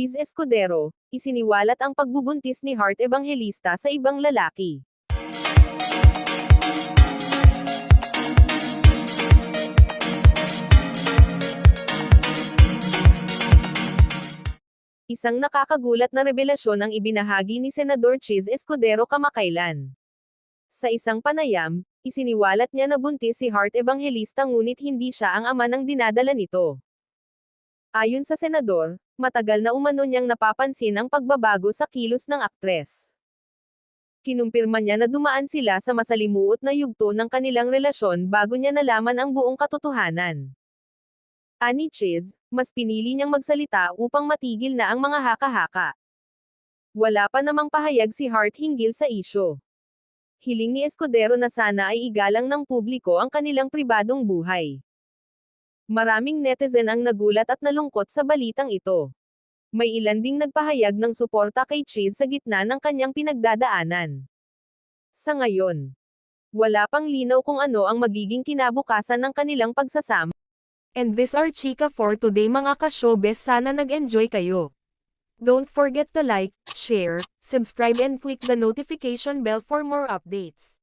Liz Escudero, isiniwalat ang pagbubuntis ni Heart Evangelista sa ibang lalaki. Isang nakakagulat na revelasyon ang ibinahagi ni Senador Chiz Escudero kamakailan. Sa isang panayam, isiniwalat niya na buntis si Heart Evangelista ngunit hindi siya ang ama ng dinadala nito. Ayon sa senador, matagal na umano niyang napapansin ang pagbabago sa kilos ng aktres. Kinumpirma niya na dumaan sila sa masalimuot na yugto ng kanilang relasyon bago niya nalaman ang buong katotohanan. Ani Chiz, mas pinili niyang magsalita upang matigil na ang mga haka-haka. Wala pa namang pahayag si Hart hinggil sa isyo. Hiling ni Escudero na sana ay igalang ng publiko ang kanilang pribadong buhay. Maraming netizen ang nagulat at nalungkot sa balitang ito. May ilan ding nagpahayag ng suporta kay Chiz sa gitna ng kanyang pinagdadaanan. Sa ngayon, wala pang linaw kung ano ang magiging kinabukasan ng kanilang pagsasama. And this are Chika for today mga ka-showbiz sana nag-enjoy kayo. Don't forget to like, share, subscribe and click the notification bell for more updates.